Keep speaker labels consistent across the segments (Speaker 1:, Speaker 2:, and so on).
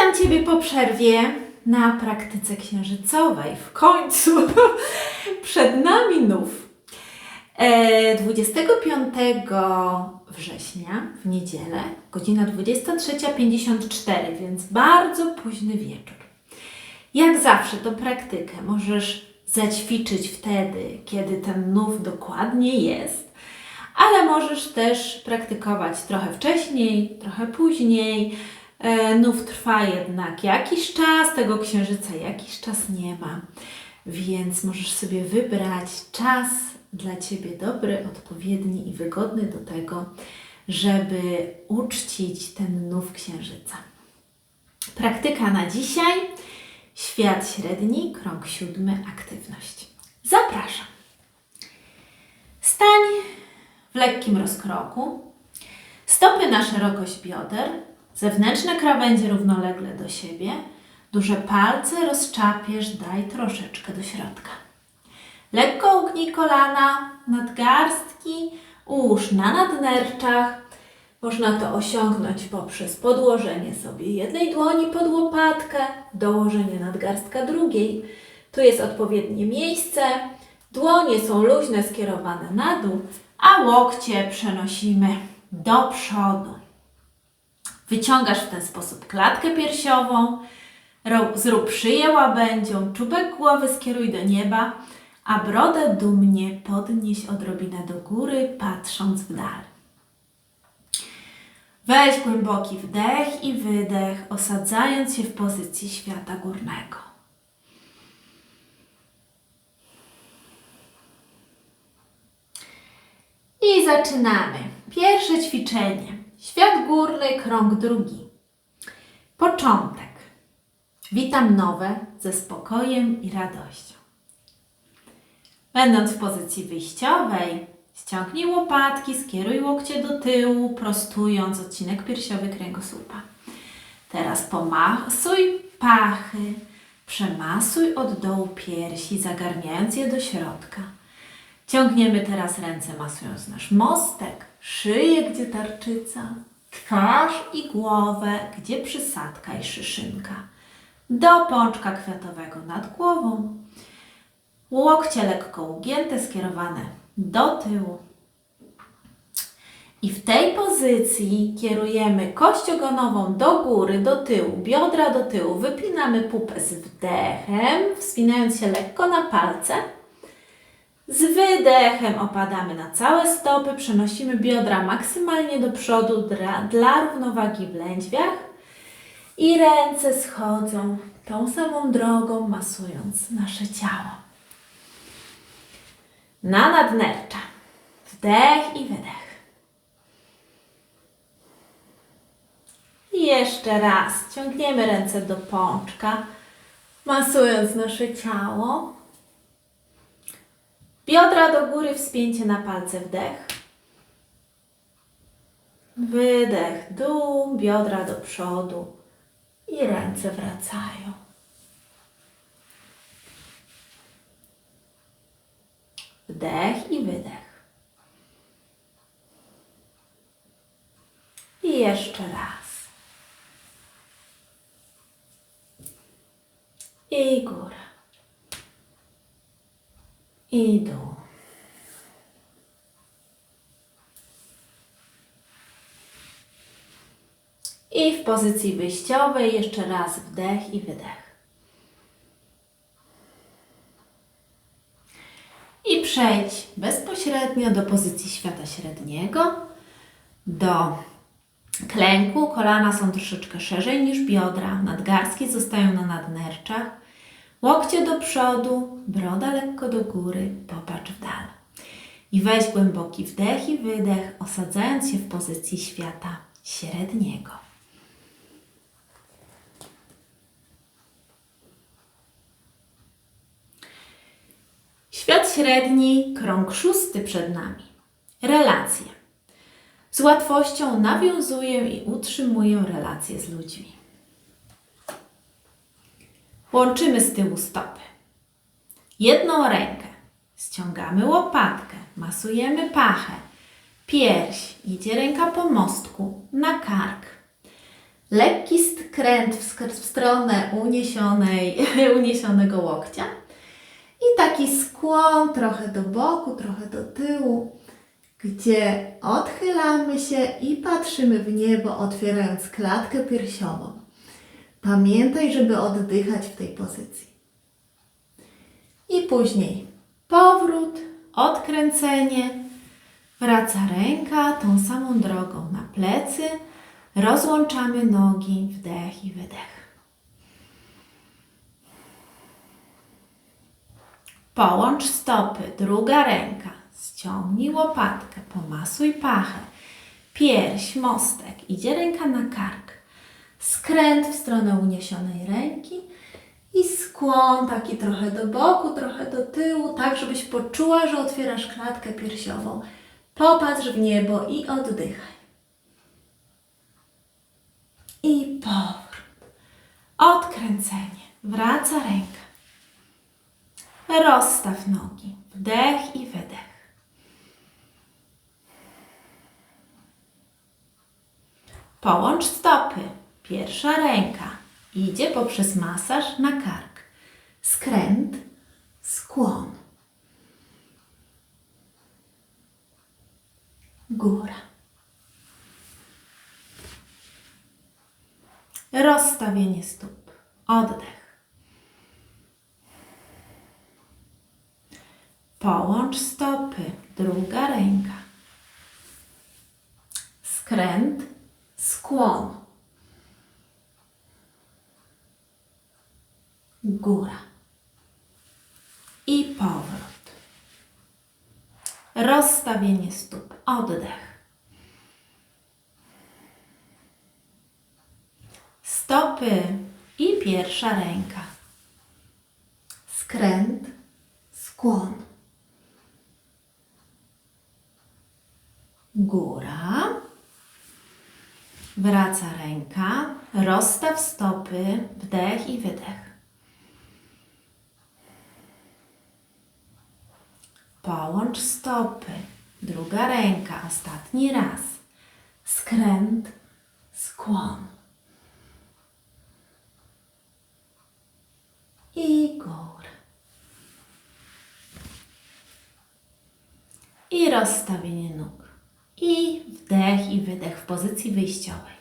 Speaker 1: Witam Ciebie po przerwie na praktyce księżycowej. W końcu przed nami nów. E, 25 września w niedzielę, godzina 23.54, więc bardzo późny wieczór. Jak zawsze tą praktykę możesz zaćwiczyć wtedy, kiedy ten nów dokładnie jest, ale możesz też praktykować trochę wcześniej, trochę później. E, Nów trwa jednak jakiś czas, tego księżyca jakiś czas nie ma, więc możesz sobie wybrać czas dla Ciebie dobry, odpowiedni i wygodny do tego, żeby uczcić ten nów księżyca. Praktyka na dzisiaj. Świat średni, krąg siódmy, aktywność. Zapraszam. Stań w lekkim rozkroku. Stopy na szerokość bioder, zewnętrzne krawędzie równolegle do siebie. Duże palce rozczapiesz, daj troszeczkę do środka. Lekko ugnij kolana, nadgarstki, ułóż na nadnerczach. Można to osiągnąć poprzez podłożenie sobie jednej dłoni pod łopatkę, dołożenie nadgarstka drugiej. Tu jest odpowiednie miejsce. Dłonie są luźne, skierowane na dół, a łokcie przenosimy do przodu. Wyciągasz w ten sposób klatkę piersiową, zrób szyję łabędzią, czubek głowy skieruj do nieba, a brodę dumnie podnieś odrobinę do góry, patrząc w dal. Weź głęboki wdech i wydech, osadzając się w pozycji świata górnego. I zaczynamy. Pierwsze ćwiczenie. Świat górny, krąg drugi. Początek. Witam nowe ze spokojem i radością. Będąc w pozycji wyjściowej, ściągnij łopatki, skieruj łokcie do tyłu, prostując odcinek piersiowy kręgosłupa. Teraz pomasuj pachy, przemasuj od dołu piersi, zagarniając je do środka. Ciągniemy teraz ręce, masując nasz mostek, szyję, gdzie tarczyca, twarz i głowę, gdzie przysadka i szyszynka. Do pączka kwiatowego nad głową. Łokcie lekko ugięte, skierowane do tyłu. I w tej pozycji kierujemy kość ogonową do góry, do tyłu, biodra do tyłu. Wypinamy pupę z wdechem, wspinając się lekko na palce. Z wydechem opadamy na całe stopy, przenosimy biodra maksymalnie do przodu dla, dla równowagi w lędźwiach i ręce schodzą tą samą drogą, masując nasze ciało. Na nadnercza. Wdech i wydech. Jeszcze raz ciągniemy ręce do pączka, masując nasze ciało. Biodra do góry, wspięcie na palce, wdech. Wydech, dół, biodra do przodu i ręce wracają. Wdech i wydech. I jeszcze raz. I góra. I dół. I w pozycji wyjściowej jeszcze raz wdech i wydech. I przejdź bezpośrednio do pozycji świata średniego, do klęku. Kolana są troszeczkę szerzej niż biodra, nadgarstki zostają na nadnerczach, łokcie do przodu, broda lekko do góry, popatrz w dal. I weź głęboki wdech i wydech, osadzając się w pozycji świata średniego. Świat średni, krąg szósty przed nami. Relacje. Z łatwością nawiązuję i utrzymuję relacje z ludźmi. Łączymy z tyłu stopy. Jedną rękę. Ściągamy łopatkę. Masujemy pachę. Pierś. Idzie ręka po mostku. Na kark. lekki skręt w, stronę uniesionej, uniesionego łokcia i taki skłon trochę do boku, trochę do tyłu, gdzie odchylamy się i patrzymy w niebo, otwierając klatkę piersiową. Pamiętaj, żeby oddychać w tej pozycji. I później powrót, odkręcenie, wraca ręka tą samą drogą na plecy, rozłączamy nogi, wdech i wydech. Połącz stopy, druga ręka, ściągnij łopatkę, pomasuj pachę, pierś, mostek, idzie ręka na kark, skręt w stronę uniesionej ręki i skłon taki trochę do boku, trochę do tyłu, tak żebyś poczuła, że otwierasz klatkę piersiową. Popatrz w niebo i oddychaj. I powrót. Odkręcenie. Wraca ręka. Rozstaw nogi. Wdech i wydech. Połącz stopy. Pierwsza ręka idzie poprzez masaż na kark. Skręt, skłon. Góra. Rozstawienie stóp. Oddech. Połącz stopy. Druga ręka. Skręt, skłon. Góra. I powrót. Rozstawienie stóp. Oddech. Stopy i pierwsza ręka. Skręt, skłon. Góra. Wraca ręka. Rozstaw stopy. Wdech i wydech. Połącz stopy. Druga ręka. Ostatni raz. Skręt, skłon. I góra. I rozstawienie nóg. I wdech i wydech w pozycji wyjściowej.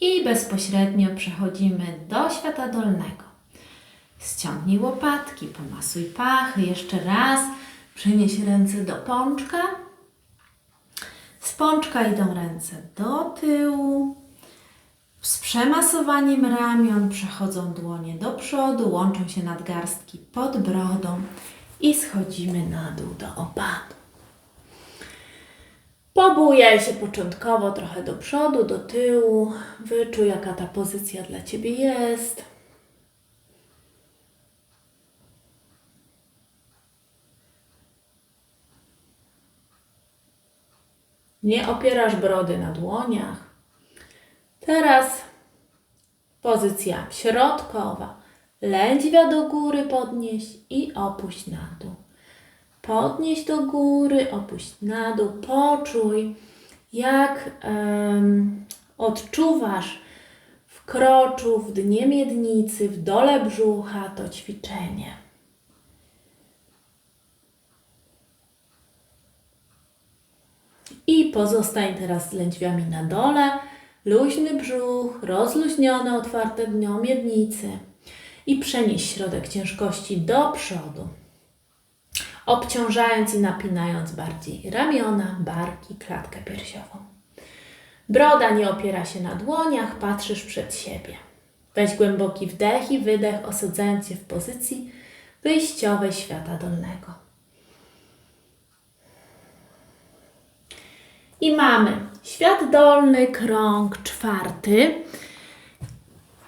Speaker 1: I bezpośrednio przechodzimy do świata dolnego. Ściągnij łopatki, pomasuj pachy, jeszcze raz. Przenieś ręce do pączka. Z pączka idą ręce do tyłu. Z przemasowaniem ramion przechodzą dłonie do przodu, łączą się nadgarstki pod brodą i schodzimy na dół do opadu. Pobujaj się początkowo trochę do przodu, do tyłu. Wyczuj, jaka ta pozycja dla Ciebie jest. Nie opierasz brody na dłoniach. Teraz pozycja środkowa. Lędźwia do góry podnieś i opuść na dół. Podnieś do góry, opuść na dół. Poczuj, jak em, odczuwasz w kroczu, w dnie miednicy, w dole brzucha to ćwiczenie. I pozostań teraz z lędźwiami na dole. Luźny brzuch, rozluźnione, otwarte dno miednicy. I przenieś środek ciężkości do przodu. Obciążając i napinając bardziej ramiona, barki, klatkę piersiową. Broda nie opiera się na dłoniach, patrzysz przed siebie. Weź głęboki wdech i wydech, osadzając się w pozycji wyjściowej świata dolnego. I mamy świat dolny, krąg czwarty.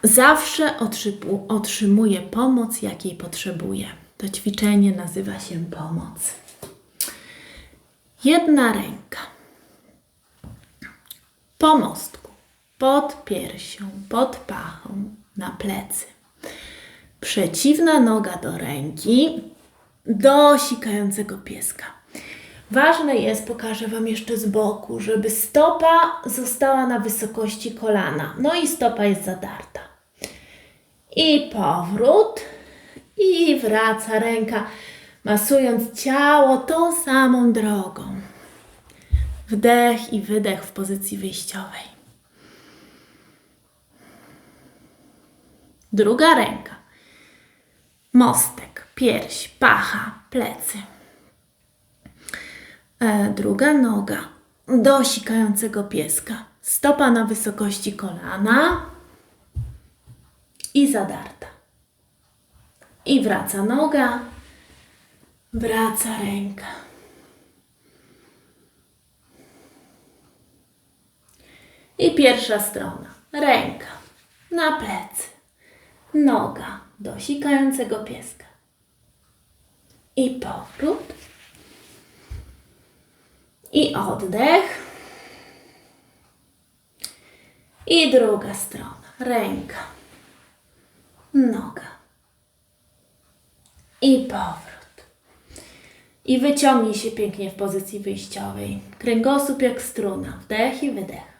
Speaker 1: Zawsze otrzymu- otrzymuje pomoc, jakiej potrzebuje. To ćwiczenie nazywa się pomoc. Jedna ręka. Po mostku, pod piersią, pod pachą, na plecy. Przeciwna noga do ręki, do sikającego pieska.
Speaker 2: Ważne jest, pokażę Wam jeszcze z boku, żeby stopa została na wysokości kolana. No i stopa jest zadarta. I powrót. I wraca ręka, masując ciało tą samą drogą. Wdech i wydech w pozycji wyjściowej. Druga ręka. Mostek, pierś, pacha, plecy. E, druga noga do sikającego pieska. Stopa na wysokości kolana i zadarta. I wraca noga, wraca ręka. I pierwsza strona. Ręka na plecy, noga do sikającego pieska. I powrót. I oddech. I druga strona. Ręka. Noga. I powrót. I wyciągnij się pięknie w pozycji wyjściowej. Kręgosłup jak struna. Wdech i wydech.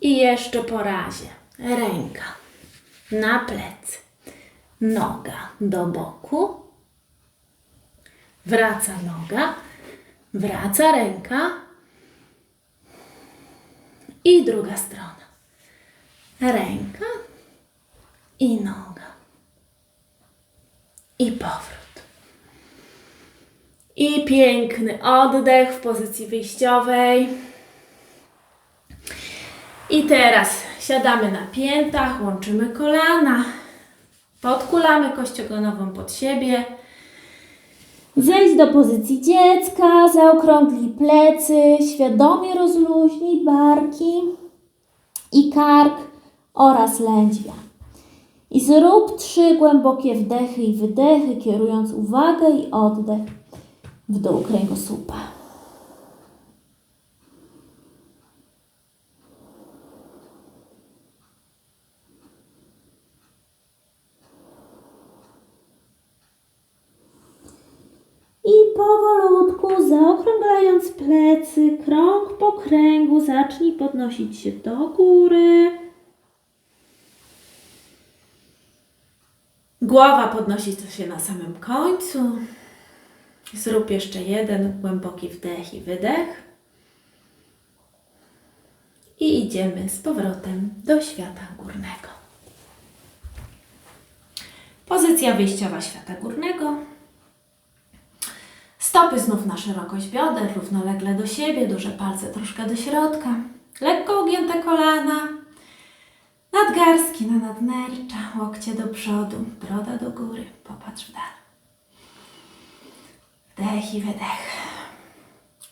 Speaker 2: I jeszcze po razie. Ręka na plecy. Noga do boku. Wraca noga, wraca ręka i druga strona. Ręka i noga. I powrót. I piękny oddech w pozycji wyjściowej. I teraz siadamy na piętach, łączymy kolana, podkulamy kościogonową pod siebie.
Speaker 3: Zejdź do pozycji dziecka, zaokrąglij plecy, świadomie rozluźnij barki i kark oraz lędźwia. I zrób trzy głębokie wdechy i wydechy, kierując uwagę i oddech w dół kręgosłupa. I powolutku, zaokrąglając plecy, krąg po kręgu, zacznij podnosić się do góry.
Speaker 1: Głowa podnosi się na samym końcu. Zrób jeszcze jeden głęboki wdech i wydech. I idziemy z powrotem do świata górnego. Pozycja wyjściowa świata górnego. Stopy znów na szerokość bioder, równolegle do siebie, duże palce troszkę do środka. Lekko ugięte kolana. Nadgarstki na nadnercza, łokcie do przodu, broda do góry. Popatrz w dal. Wdech i wydech.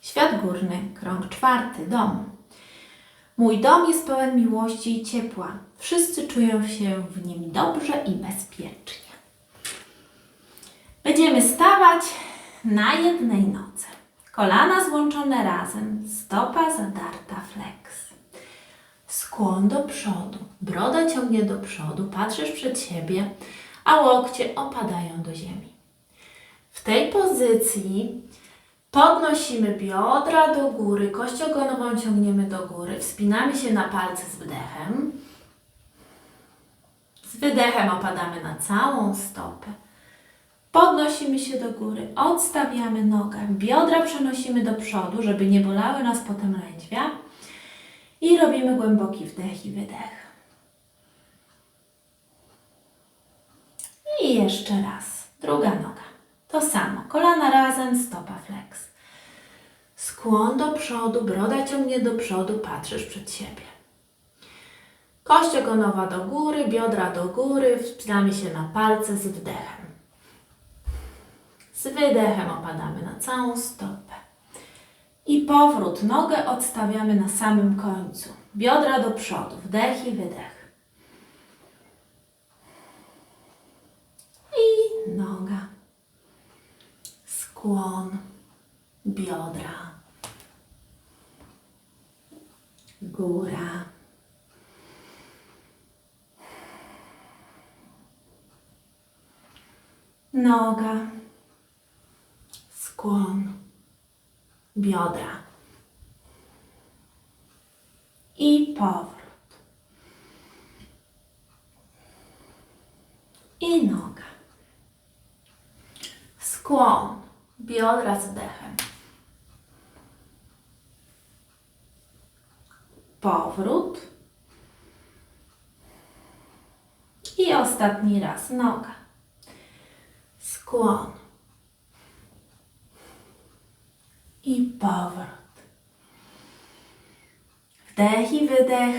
Speaker 1: Świat górny, krąg czwarty, dom. Mój dom jest pełen miłości i ciepła. Wszyscy czują się w nim dobrze i bezpiecznie. Będziemy stawać na jednej nodze. Kolana złączone razem, stopa zadarta flex. Skłon do przodu, broda ciągnie do przodu, patrzysz przed siebie, a łokcie opadają do ziemi. W tej pozycji podnosimy biodra do góry, kość ogonową ciągniemy do góry, wspinamy się na palce z wdechem. Z wydechem opadamy na całą stopę. Podnosimy się do góry, odstawiamy nogę, biodra przenosimy do przodu, żeby nie bolały nas potem lędźwia. I robimy głęboki wdech i wydech. I jeszcze raz. Druga noga. To samo. Kolana razem, stopa flex. Skłon do przodu, broda ciągnie do przodu, patrzysz przed siebie. Kość ogonowa do góry, biodra do góry, wspinamy się na palce z wdechem. Z wydechem opadamy na całą stopę. I powrót. Nogę odstawiamy na samym końcu. Biodra do przodu. Wdech i wydech. I noga. Skłon. Biodra. Góra. Noga. Biodra. I powrót. I noga. Skłon. Biodra z wdechem. Powrót. I ostatni raz noga. Skłon. I powrót. Wdech i wydech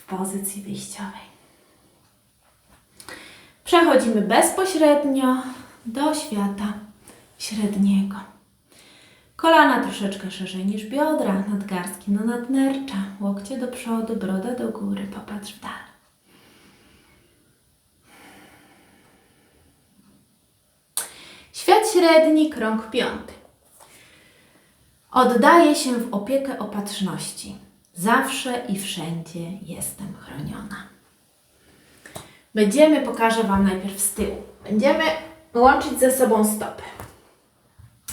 Speaker 1: w pozycji wyjściowej. Przechodzimy bezpośrednio do świata średniego. Kolana troszeczkę szerzej niż biodra, nadgarstki no nadnercza, łokcie do przodu, broda do góry, popatrz w dal. Świat średni, krąg piąty. Oddaję się w opiekę opatrzności. Zawsze i wszędzie jestem chroniona. Będziemy, pokażę Wam najpierw z tyłu. Będziemy łączyć ze sobą stopy.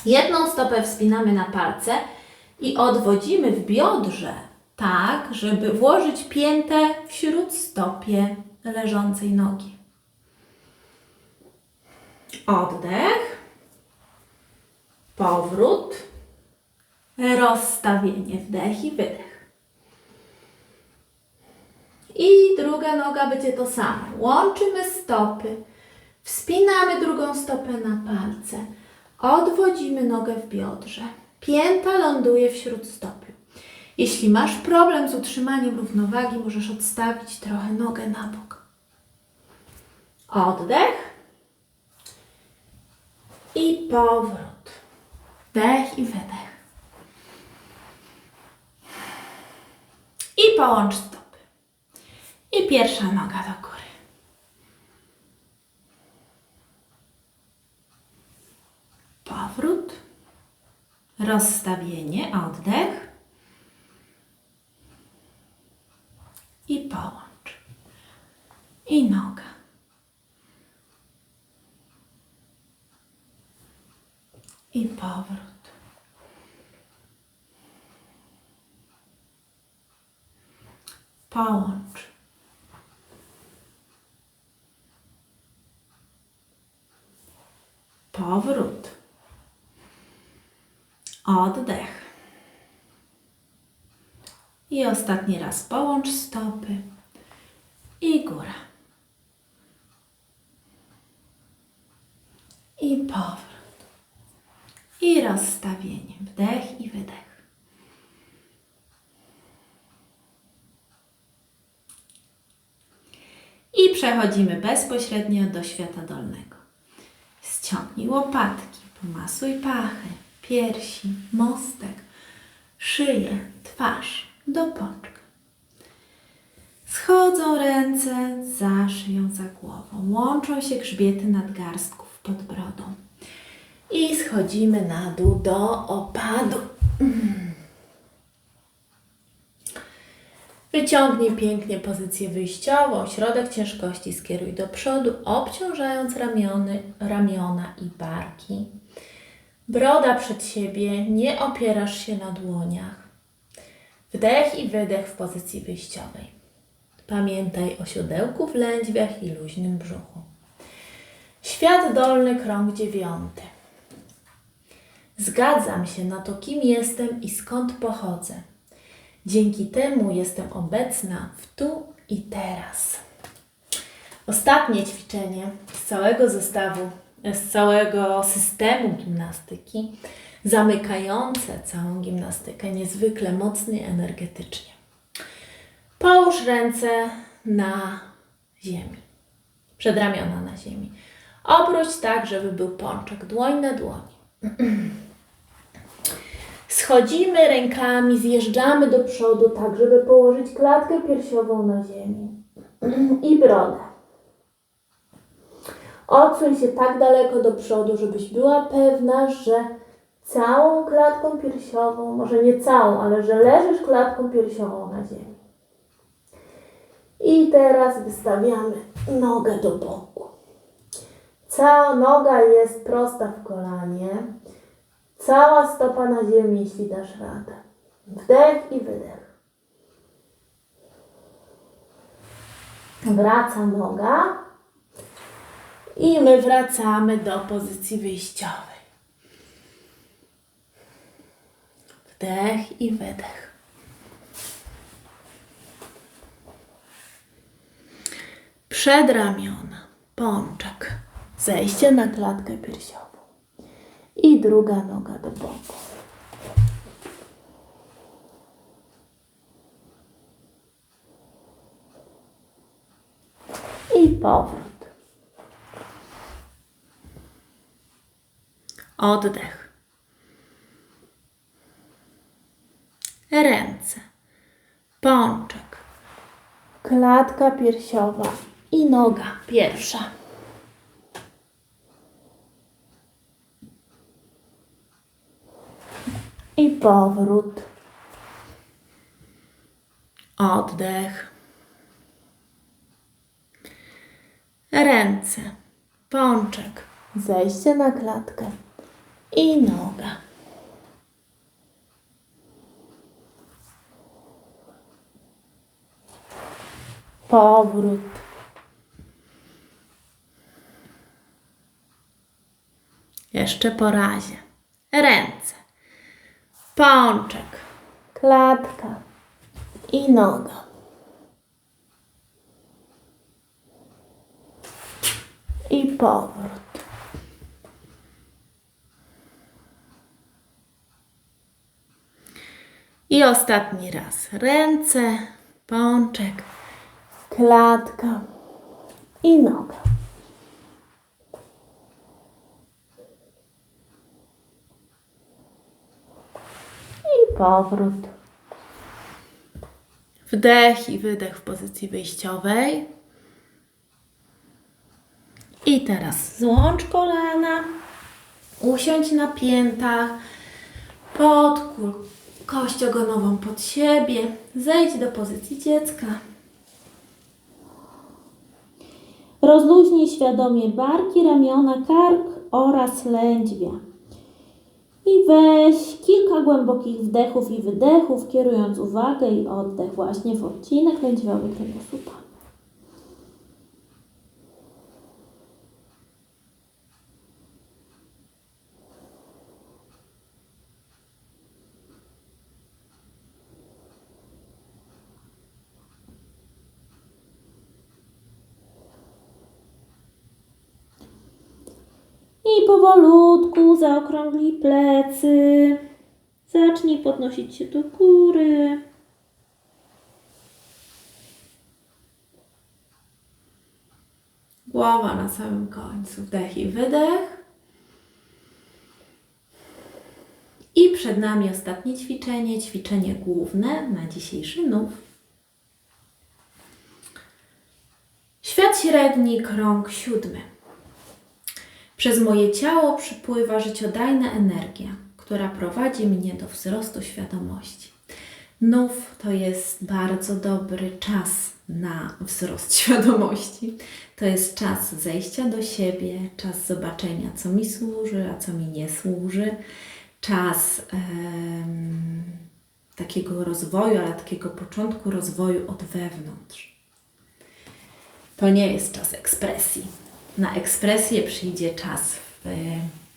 Speaker 1: Jedną stopę wspinamy na palce i odwodzimy w biodrze tak, żeby włożyć piętę w śródstopie leżącej nogi. Oddech, powrót, rozstawienie, wdech i wydech. I druga noga będzie to samo. Łączymy stopy, wspinamy drugą stopę na palce, odwodzimy nogę w biodrze. Pięta ląduje w śródstopiu. Jeśli masz problem z utrzymaniem równowagi, możesz odstawić trochę nogę na bok. Oddech i powrót. Wdech i wydech. I połącz stopy. I pierwsza noga do góry. Powrót. Rozstawienie, oddech. I połącz. I noga. I powrót. Połącz. Powrót. Oddech. I ostatni raz połącz stopy i góra. I powrót. I rozstawienie. Wdech i wydech. I przechodzimy bezpośrednio do świata dolnego. Ściągnij łopatki, pomasuj pachy, piersi, mostek, szyję, twarz do pączka. Schodzą ręce za szyją, za głową. Łączą się grzbiety nadgarstków pod brodą. I schodzimy na dół do opadu. Wyciągnij pięknie pozycję wyjściową, środek ciężkości skieruj do przodu, obciążając ramiony, ramiona i barki. Broda przed siebie, nie opierasz się na dłoniach. Wdech i wydech w pozycji wyjściowej. Pamiętaj o siodełku w lędźwiach i luźnym brzuchu. Świat dolny, krąg dziewiąty. Zgadzam się na to, kim jestem i skąd pochodzę. Dzięki temu jestem obecna w tu i teraz. Ostatnie ćwiczenie z całego zestawu, z całego systemu gimnastyki, zamykające całą gimnastykę niezwykle mocno i energetycznie. Połóż ręce na ziemi, przedramiona na ziemi. Obróć tak, żeby był pączek, dłoń na dłoni. Schodzimy rękami, zjeżdżamy do przodu, tak żeby położyć klatkę piersiową na ziemi i brodę. Odsuń się tak daleko do przodu, żebyś była pewna, że całą klatką piersiową, może nie całą, ale że leżysz klatką piersiową na ziemi. I teraz wystawiamy nogę do boku. Cała noga jest prosta w kolanie.
Speaker 2: Cała stopa na ziemi, jeśli dasz radę. Wdech i wydech. Wraca noga. I my wracamy do pozycji wyjściowej. Wdech i wydech. Przedramiona, pączek, zejście na klatkę piersiową druga noga do boku. I powrót. Oddech. Ręce. Pączek. Klatka piersiowa i noga pierwsza. I powrót. Oddech. Ręce. Pączek. Zejście na klatkę. I noga. Powrót. Jeszcze po razie. Ręce. Pączek. Klatka. I noga. I powrót. I ostatni raz. Ręce, pączek, klatka i noga. I powrót. Wdech i wydech w pozycji wyjściowej. I teraz złącz kolana, usiądź na piętach, podkól kość ogonową pod siebie, zejdź do pozycji dziecka.
Speaker 3: Rozluźnij świadomie barki, ramiona, kark oraz lędźwia. I weź kilka głębokich wdechów i wydechów, kierując uwagę i oddech właśnie w odcinek lędźwiowy kręgosłupa. I powolutku zaokrąglij plecy. Zacznij podnosić się do góry.
Speaker 1: Głowa na samym końcu. Wdech i wydech. I przed nami ostatnie ćwiczenie, ćwiczenie główne na dzisiejszy nów. Świat średni, krąg siódmy. Przez moje ciało przypływa życiodajna energia, która prowadzi mnie do wzrostu świadomości. Nów to jest bardzo dobry czas na wzrost świadomości. To jest czas zejścia do siebie, czas zobaczenia, co mi służy, a co mi nie służy, czas takiego rozwoju, ale takiego początku rozwoju od wewnątrz. To nie jest czas ekspresji. Na ekspresję przyjdzie czas w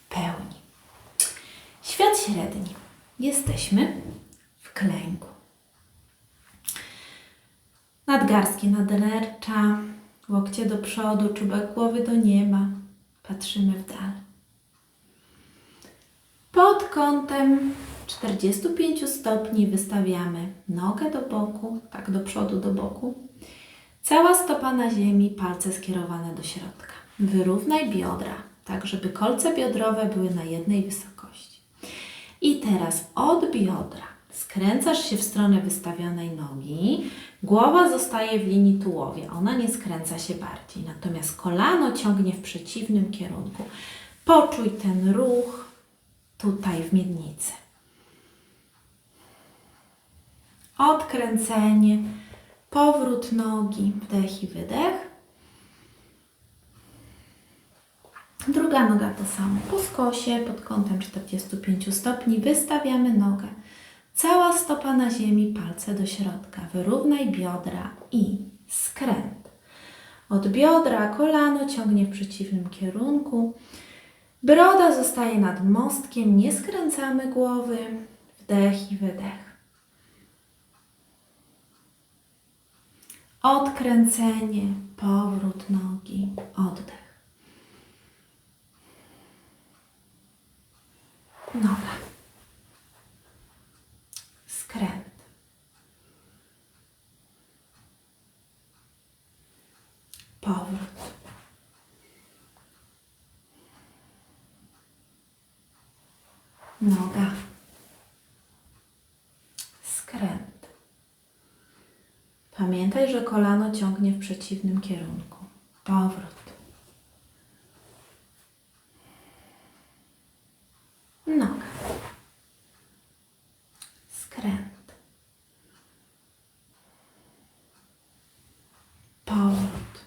Speaker 1: pełni. Świat średni. Jesteśmy w klęku. Nadgarstki nadlercza, łokcie do przodu, czubek głowy do nieba. Patrzymy w dal. Pod kątem 45 stopni wystawiamy nogę do boku, tak do przodu, do boku. Cała stopa na ziemi, palce skierowane do środka. Wyrównaj biodra, tak żeby kolce biodrowe były na jednej wysokości. I teraz od biodra skręcasz się w stronę wystawionej nogi, głowa zostaje w linii tułowia, ona nie skręca się bardziej, natomiast kolano ciągnie w przeciwnym kierunku. Poczuj ten ruch tutaj w miednicy. Odkręcenie, powrót nogi, wdech i wydech. Druga noga to samo. Po skosie pod kątem 45 stopni wystawiamy nogę. Cała stopa na ziemi, palce do środka. Wyrównaj biodra i skręt. Od biodra kolano ciągnie w przeciwnym kierunku. Broda zostaje nad mostkiem, nie skręcamy głowy. Wdech i wydech. Odkręcenie, powrót nogi, oddech. Noga. Skręt. Powrót. Noga. Skręt. Pamiętaj, że kolano ciągnie w przeciwnym kierunku. Powrót. Noga. Skręt. Powrót.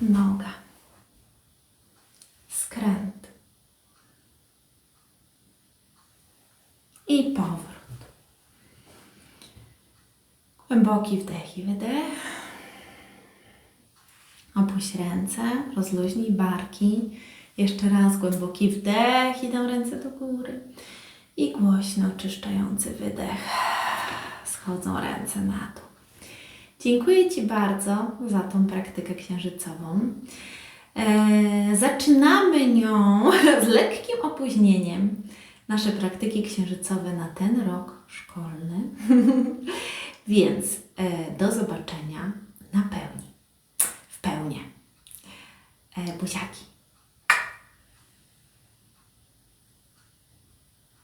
Speaker 1: Noga. Skręt. I powrót. Głęboki wdech i wydech. Opuść ręce, rozluźnij barki. Jeszcze raz głęboki wdech, idą ręce do góry. I głośno oczyszczający wydech. Schodzą ręce na dół. Dziękuję Ci bardzo za tą praktykę księżycową. E, zaczynamy nią z lekkim opóźnieniem. Nasze praktyki księżycowe na ten rok szkolny. Więc e, do zobaczenia na pełni. W pełni. E, buziaki.